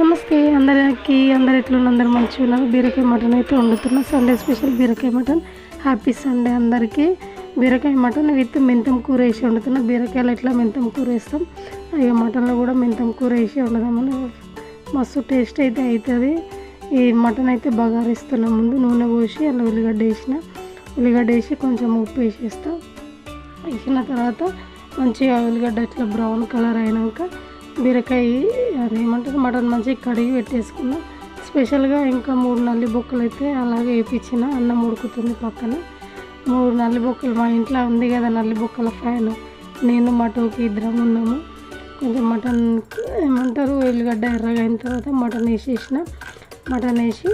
నమస్తే అందరికీ అందరు ఎట్లున్న అందరు మంచిగా ఉన్నారు బీరకాయ మటన్ అయితే వండుతున్నా. సండే స్పెషల్ బీరకాయ మటన్. హ్యాపీ సండే అందరికీ. బీరకాయ మటన్ విత్ మెంతం కూర వేసి వండుతున్నా. బీరకాయలు ఎట్లా మెంతం కూర వేస్తాం? ఇక మటన్లో కూడా మెంతం కూర వేసి వండుదామని. మస్తు టేస్ట్ అయితే అవుతుంది ఈ మటన్ అయితే బగారిస్తున్నా ముందు. నూనె పోసి అలా ఉల్లిగడ్డ వేసిన. ఉల్లిగడ్డ వేసి కొంచెం ఉప్పు వేసేస్తాం. వేసిన తర్వాత మంచిగా ఉల్లిగడ్డ ఇట్లా బ్రౌన్ కలర్ అయినాక బీరకాయ అది ఏమంటారు మటన్ మంచిగా కడిగి పెట్టేసుకున్నా స్పెషల్గా ఇంకా మూడు నల్లి బొక్కలు అయితే అలాగే వేయించిన అన్నం ఉడుకుతుంది పక్కన. మూడు నల్లి బొక్కలు మా ఇంట్లో ఉంది కదా నల్లి బొక్కల ఫ్యాన్. నేను మా టోకి ఇద్దరం ఉన్నాము. కొంచెం మటన్ ఏమంటారు ఉల్లిగడ్డ ఎర్రగా అయిన తర్వాత మటన్ వేసేసిన. మటన్ వేసి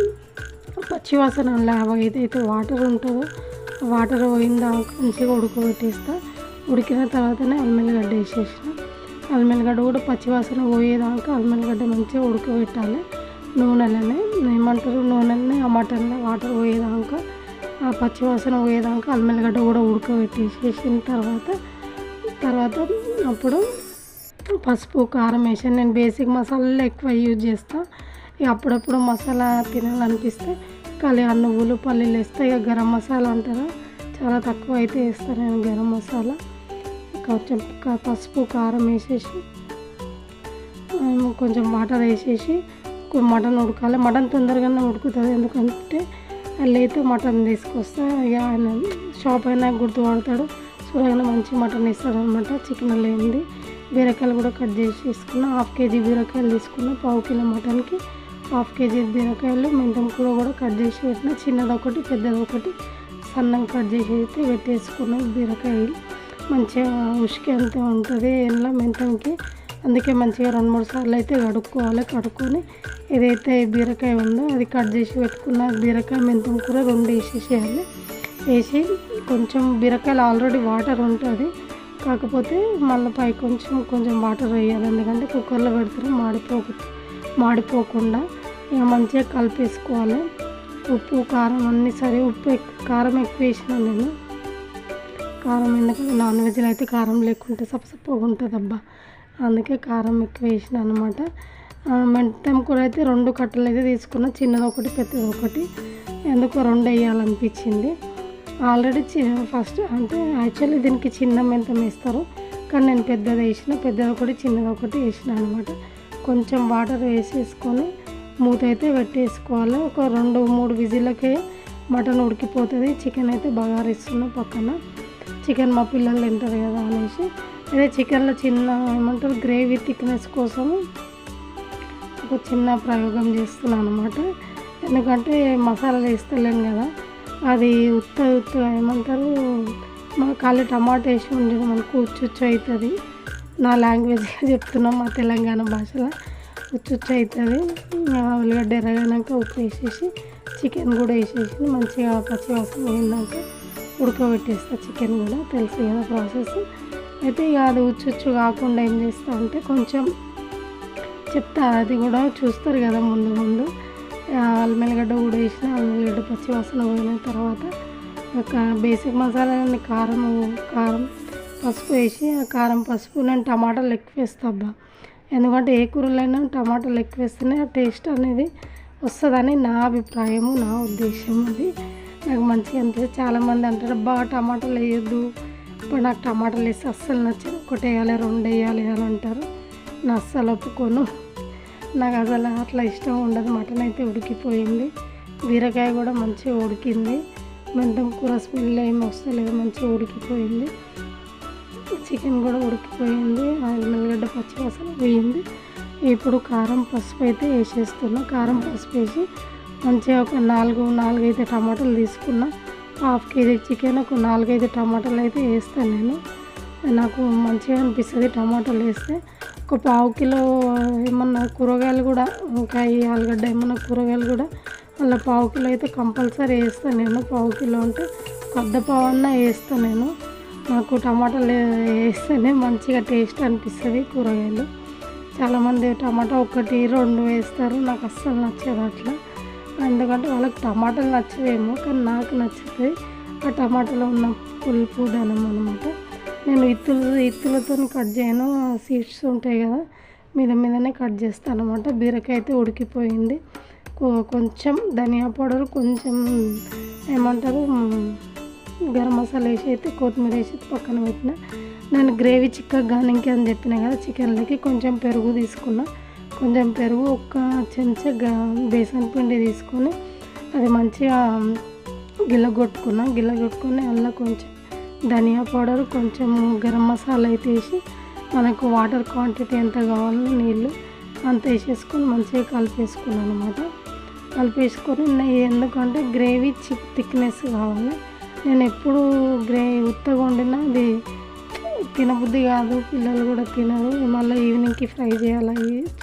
పచ్చివాసన ఏదైతే అయితే వాటర్ ఉంటుందో. వాటర్ పోయిందా మంచిగా ఉడకబెట్టేస్తా. ఉడికిన తర్వాతనే అల్మెల్లిగడ్డ వేసేసిన. అల్మెల్లిగడ్డ కూడా పచ్చివాసన పోయేదాకా అల్మెల్లిగడ్డ మంచిగా ఉడకబెట్టాలి. నూనెలోనే ఏమంటారు? నూనెలని ఆ మటన్లో వాటర్ పోయేదాకా ఆ పచ్చివాసన పోయేదాకా అల్మెల్లిగడ్డ కూడా ఉడకబెట్టేసేసిన తర్వాత తర్వాత అప్పుడు పసుపు కారం వేసాను నేను బేసిక్ మసాలాలు ఎక్కువ యూజ్ చేస్తాను ఇక అప్పుడప్పుడు మసాలా తినాలనిపిస్తే ఖాళీ నువ్వులు పల్లీలు వేస్తే. ఇక గరం మసాలా అంటారా? చాలా తక్కువ అయితే వేస్తాను నేను గరం మసాలా. కొంచెం పసుపు కారం వేసేసి కొంచెం వాటర్ వేసేసి మటన్ ఉడకాలి. మటన్ తొందరగానే ఉడుకుతుంది. ఎందుకంటే అయితే మటన్ తీసుకొస్తే ఇక ఆయన షాప్ అయినా గుర్తుపడతాడు. చూడగానే మంచి మటన్ ఇస్తాడు అనమాట చికెన్ లేనిది. బీరకాయలు కూడా కట్ చేసి తీసుకున్నా. హాఫ్ కేజీ బీరకాయలు తీసుకున్నా. పావు కిలో మటన్కి హాఫ్ కేజీ బీరకాయలు మెంతం కూర కూడా కట్ చేసి పెట్టిన. చిన్నది ఒకటి పెద్దది ఒకటి సన్నం కట్ చేసి అయితే పెట్టేసుకున్నాం బీరకాయలు. మంచిగా ఉసికి అంతే ఉంటుంది ఎండ్ల మెంతంకి. అందుకే మంచిగా రెండు మూడు సార్లు అయితే కడుక్కోవాలి. కడుక్కొని ఏదైతే బీరకాయ ఉందో అది కట్ చేసి పెట్టుకున్న బీరకాయ మెంతం కూర రెండు వేసేసేయాలి. వేసి కొంచెం బీరకాయలు ఆల్రెడీ వాటర్ ఉంటుంది. కాకపోతే మళ్ళీ పై కొంచెం కొంచెం వాటర్ వేయాలి. ఎందుకంటే కుక్కర్లో పెడితే మాడిపోకు మాడిపోకుండా ఇక మంచిగా కలిపేసుకోవాలి. ఉప్పు కారం అన్నీ సరే ఉప్పు కారం ఎక్కువ వేసినాను నేను కారం ఎందుకంటే నాన్ వెజ్లో అయితే కారం లేకుంటే సప్పసప్పగా ఉంటుంది అబ్బా. అందుకే కారం ఎక్కువ వేసిన అనమాట మెంతం కూడా అయితే రెండు కట్టలు అయితే తీసుకున్న. చిన్నది ఒకటి పెద్దది ఒకటి. ఎందుకో రెండు వేయాలనిపించింది. ఆల్రెడీ చి ఫస్ట్ అంటే యాక్చువల్లీ దీనికి చిన్న మెంతం వేస్తారు. కానీ నేను పెద్దది వేసిన పెద్దది ఒకటి చిన్నది ఒకటి వేసిన అనమాట కొంచెం వాటర్ వేసేసుకొని మూత అయితే పెట్టేసుకోవాలి. ఒక రెండు మూడు విజిల్లకే మటన్ ఉడికిపోతుంది. చికెన్ అయితే బగారిస్తున్నా పక్కన. చికెన్ మా పిల్లలు తింటారు కదా అనేసి. అదే చికెన్లో చిన్న ఏమంటారు గ్రేవీ థిక్నెస్ కోసం ఒక చిన్న ప్రయోగం చేస్తున్నాను అనమాట ఎందుకంటే మసాలా వేస్తలేను కదా. అది ఉత్త ఉత్త ఏమంటారు మా ఖాళీ టమాటా వేసి ఉండేది మనకు ఉచ్చుచ్చు అవుతుంది. నా లాంగ్వేజ్ చెప్తున్నాం మా తెలంగాణ భాషలో ఉచ్చుచ్చు అవుతుంది. ఉల్లిగడ్డ ఎర్రగానాక ఉప్పు వేసేసి చికెన్ కూడా వేసేసి మంచిగా పచ్చి వాసన పోయిందాక ఉడకబెట్టేస్తా చికెన్ కూడా. తెలుసు కదా ప్రాసెస్. అయితే ఇక అది ఉచ్చుచ్చు కాకుండా ఏం చేస్తా అంటే కొంచెం చెప్తా. అది కూడా చూస్తారు కదా ముందు ముందు. అల్మెల్లిగడ్డ కూడా వేసిన అల్మెల్లిగడ్డ పచ్చి వాసన పోయిన తర్వాత ఒక బేసిక్ మసాలాని కారం కారం పసుపు వేసి ఆ కారం పసుపు నేను టమాటాలు ఎక్కువ వేస్తా అబ్బా. ఎందుకంటే ఏ కూరలైనా టమాటాలు ఎక్కువ వేస్తేనే ఆ టేస్ట్ అనేది వస్తుందని నా అభిప్రాయము నా ఉద్దేశం అది. నాకు మంచిగా అనిపిస్తుంది. చాలామంది అంటారు బాగా టమాటాలు వేయొద్దు. ఇప్పుడు నాకు టమాటాలు వేసి అస్సలు నచ్చదు. ఒకటి వేయాలి రెండు వేయాలి అని అంటారు. నా అస్సలు ఒప్పుకోను. నాకు అసలు అట్లా ఇష్టం ఉండదు. మటన్ అయితే ఉడికిపోయింది. బీరకాయ కూడా మంచిగా ఉడికింది. మెంతం కూర స్మెల్ ఏమి వస్తలేదు. మంచిగా ఉడికిపోయింది. చికెన్ కూడా ఉడికిపోయింది. మెల్లగడ్డ పచ్చివాసన పోయింది. ఇప్పుడు కారం పసుపు అయితే వేసేస్తున్నా. కారం పసుపు వేసి మంచిగా ఒక నాలుగు నాలుగైదు టమాటాలు తీసుకున్నా. హాఫ్ కేజీ చికెన్ ఒక నాలుగైదు టమాటాలు అయితే వేస్తాను నేను. నాకు మంచిగా అనిపిస్తుంది టమాటాలు వేస్తే. ఒక పావు కిలో ఏమన్నా కూరగాయలు కూడా వంకాయ ఆలుగడ్డ ఏమన్నా కూరగాయలు కూడా అలా పావు కిలో అయితే కంపల్సరీ వేస్తాను నేను. పావు కిలో అంటే పెద్ద పావు అన్న వేస్తాను నేను. నాకు టమాటాలు వేస్తేనే మంచిగా టేస్ట్ అనిపిస్తుంది కూరగాయలు. చాలామంది టమాటా ఒకటి రెండు వేస్తారు. నాకు అస్సలు నచ్చదు అట్లా. ఎందుకంటే వాళ్ళకి టమాటాలు నచ్చవేమో కానీ నాకు నచ్చుతాయి ఆ టమాటాలో ఉన్న పులుపు ధనం అనమాట నేను ఇత్తులు ఇత్తులతో కట్ చేయను సీడ్స్ ఉంటాయి కదా మీద మీదనే కట్ చేస్తాను అనమాట బీరకాయ అయితే ఉడికిపోయింది. కొంచెం ధనియా పౌడర్ కొంచెం ఏమంటారు గరం మసాలా వేసి అయితే కొత్తిమీర వేసి పక్కన పెట్టిన. నేను గ్రేవీ చిక్కగా కానీ ఇంకేం చెప్పిన కదా చికెన్లకి కొంచెం పెరుగు తీసుకున్నా. కొంచెం పెరుగు ఒక చెంచా గ- బేసన్ పిండి తీసుకొని అది మంచిగా గిల్లగొట్టుకున్నా గిల్లగొట్టుకొని అందులో కొంచెం ధనియా పౌడర్ కొంచెం గరం మసాలా అయితే వేసి మనకు వాటర్ క్వాంటిటీ ఎంత కావాలో నీళ్ళు అంత వేసేసుకొని మంచిగా కలిపేసుకున్నాను అనమాట కలిపేసుకొని ఎందుకంటే గ్రేవీ చిక్ థిక్నెస్ కావాలి. నేను ఎప్పుడు గ్రే ఉత్తగా వండినా అది తినబుద్ధి కాదు పిల్లలు కూడా తినరు. మళ్ళీ ఈవినింగ్కి ఫ్రై చేయాలి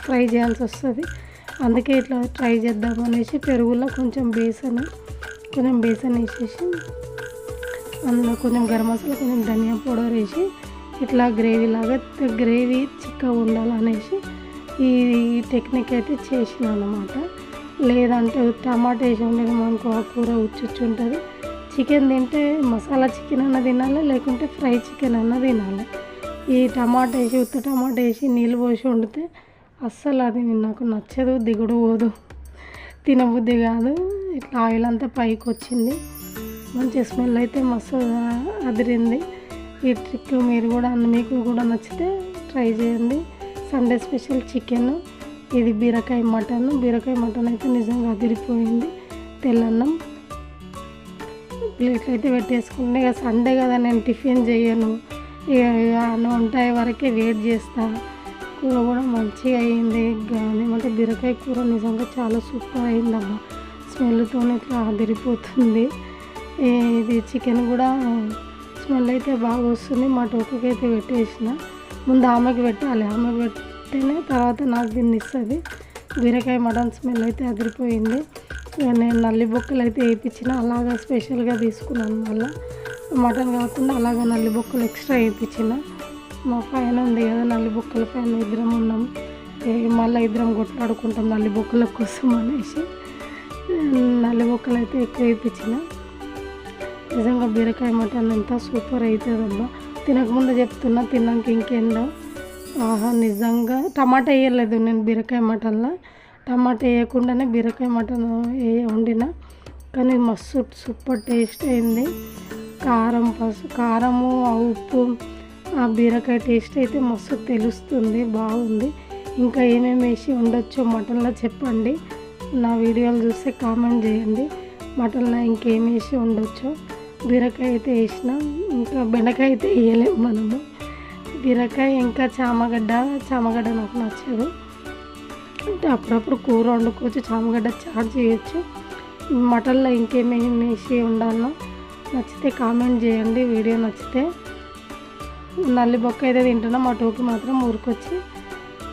ఫ్రై చేయాల్సి వస్తుంది. అందుకే ఇట్లా ట్రై చేద్దాం అనేసి పెరుగులో కొంచెం బేసన్ కొంచెం బేసన్ వేసేసి అందులో కొంచెం గరం మసాలా కొంచెం ధనియా పౌడర్ వేసి ఇట్లా గ్రేవీ లాగా గ్రేవీ చిక్కగా ఉండాలనేసి ఈ టెక్నిక్ అయితే చేసిన అనమాట లేదంటే టమాటా వేసి ఉండేది మనకు ఆ కూర ఉచ్చుచ్చు ఉంటుంది చికెన్ తింటే మసాలా చికెన్ అన్న తినాలి? లేకుంటే ఫ్రై చికెన్ అన్న తినాలి? ఈ టమాటా వేసి ఉత్త టమాటా వేసి నీళ్ళు పోసి వండితే అస్సలు అది నాకు నచ్చదు దిగుడు పోదు. తినబుద్ధి కాదు. ఇట్లా ఆయిల్ అంతా పైకి వచ్చింది. మంచి స్మెల్ అయితే మస్తు అదిరింది. ఈ ట్రిక్ మీరు కూడా మీకు కూడా నచ్చితే ట్రై చేయండి. Sunday special chicken. ఇది బీరకాయ మటన్. బీరకాయ మటన్ అయితే నిజంగా అదిరిపోయింది. తెల్లన్నం. ప్లేట్లు అయితే పెట్టేసుకుంటే ఇక సండే కదా నేను టిఫిన్ చేయను. ఇక అన్నీ ఉంటాయి వరకే వెయిట్ చేస్తా. కూర కూడా మంచిగా అయింది. కానీ అంటే బీరకాయ కూర నిజంగా చాలా సూపర్ అయిందమ్మా. స్మెల్తో ఇట్లా అదిరిపోతుంది. ఇది చికెన్ కూడా స్మెల్ అయితే బాగా వస్తుంది. మా టోకకి అయితే పెట్టేసిన. ముందు ఆమెకి పెట్టాలి. ఆమెకి పెట్టిన తర్వాత నాకు దీన్ని ఇస్తుంది. బీరకాయ మటన్ స్మెల్ అయితే అదిరిపోయింది. నేను నల్లి బొక్కలు అయితే వేయించిన అలాగా స్పెషల్గా తీసుకున్నాను మళ్ళీ. మటన్ కాకుండా అలాగా నల్లి బొక్కలు ఎక్స్ట్రా వేయించిన. మా పైన ఉంది కదా నల్లి బొక్కల పైన ఇద్దరం ఉన్నాం. మళ్ళీ ఇద్దరం కొట్లాడుకుంటాం నల్లి బొక్కల కోసం అనేసి. నల్లి బొక్కలు అయితే ఎక్కువ వేయించిన. నిజంగా బీరకాయ మటన్ ఎంత సూపర్ అవుతుందమ్మా తినకముందు చెప్తున్నా తిన్నాక ఇంకేందో. ఆహా నిజంగా. టమాటా వేయలేదు నేను బీరకాయ మటన్లో. టమాటా వేయకుండానే బీరకాయ మటన్ ఏ వండిన. కానీ మస్తు సూపర్ టేస్ట్ అయింది. కారం పసు కారము ఆ ఉప్పు ఆ బీరకాయ టేస్ట్ అయితే మస్తు తెలుస్తుంది బాగుంది. ఇంకా ఏమేమి వేసి ఉండొచ్చో మటన్లో చెప్పండి. నా వీడియోలు చూస్తే కామెంట్ చేయండి. మటన్లో ఇంకేం వేసి ఉండొచ్చో బీరకాయ అయితే వేసిన ఇంకా బెండకాయ అయితే వేయలేము మనము. బీరకాయ ఇంకా చామగడ్డ చామగడ్డ నాకు నచ్చదు. అంటే అప్పుడప్పుడు కూర వండుకోవచ్చు చామగడ్డ చాట్ చేయొచ్చు. మటన్లో ఇంకేమేమి వేసి ఉండాలో నచ్చితే కామెంట్ చేయండి వీడియో నచ్చితే. నల్లి బొక్క అయితే తింటున్నా మా టోకి మాత్రం ఊరికొచ్చి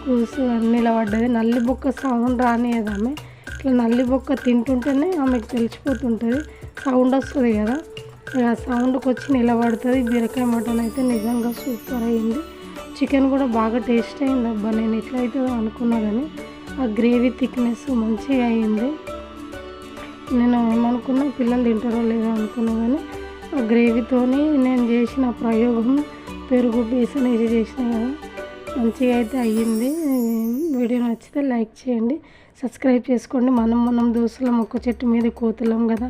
కూసు నిలబడ్డది. నల్లి బొక్క సౌండ్ రానియదు ఆమె. ఇట్లా నల్లి బొక్క తింటుంటేనే ఆమెకు తెలిసిపోతుంటుంది. సౌండ్ వస్తుంది కదా. ఆ సౌండ్కి వచ్చి నిలబడుతుంది. బీరకాయ మటన్ అయితే నిజంగా సూపర్ అయింది. చికెన్ కూడా బాగా టేస్ట్ అయింది. అబ్బా నేను ఎట్లా అవుతుందో అనుకున్నా కానీ ఆ గ్రేవీ థిక్నెస్ మంచిగా అయింది. నేను ఏమనుకున్నా పిల్లలు తింటారో లేదో అనుకున్నా కానీ ఆ గ్రేవీతోని నేను చేసిన ప్రయోగం పెరుగు బేసన్ ఇది చేసిన కదా మంచిగా అయితే అయ్యింది. వీడియో నచ్చితే లైక్ చేయండి. సబ్స్క్రైబ్ చేసుకోండి. మనం మనం దోస్తులం ఒక్క చెట్టు మీద కోతులం కదా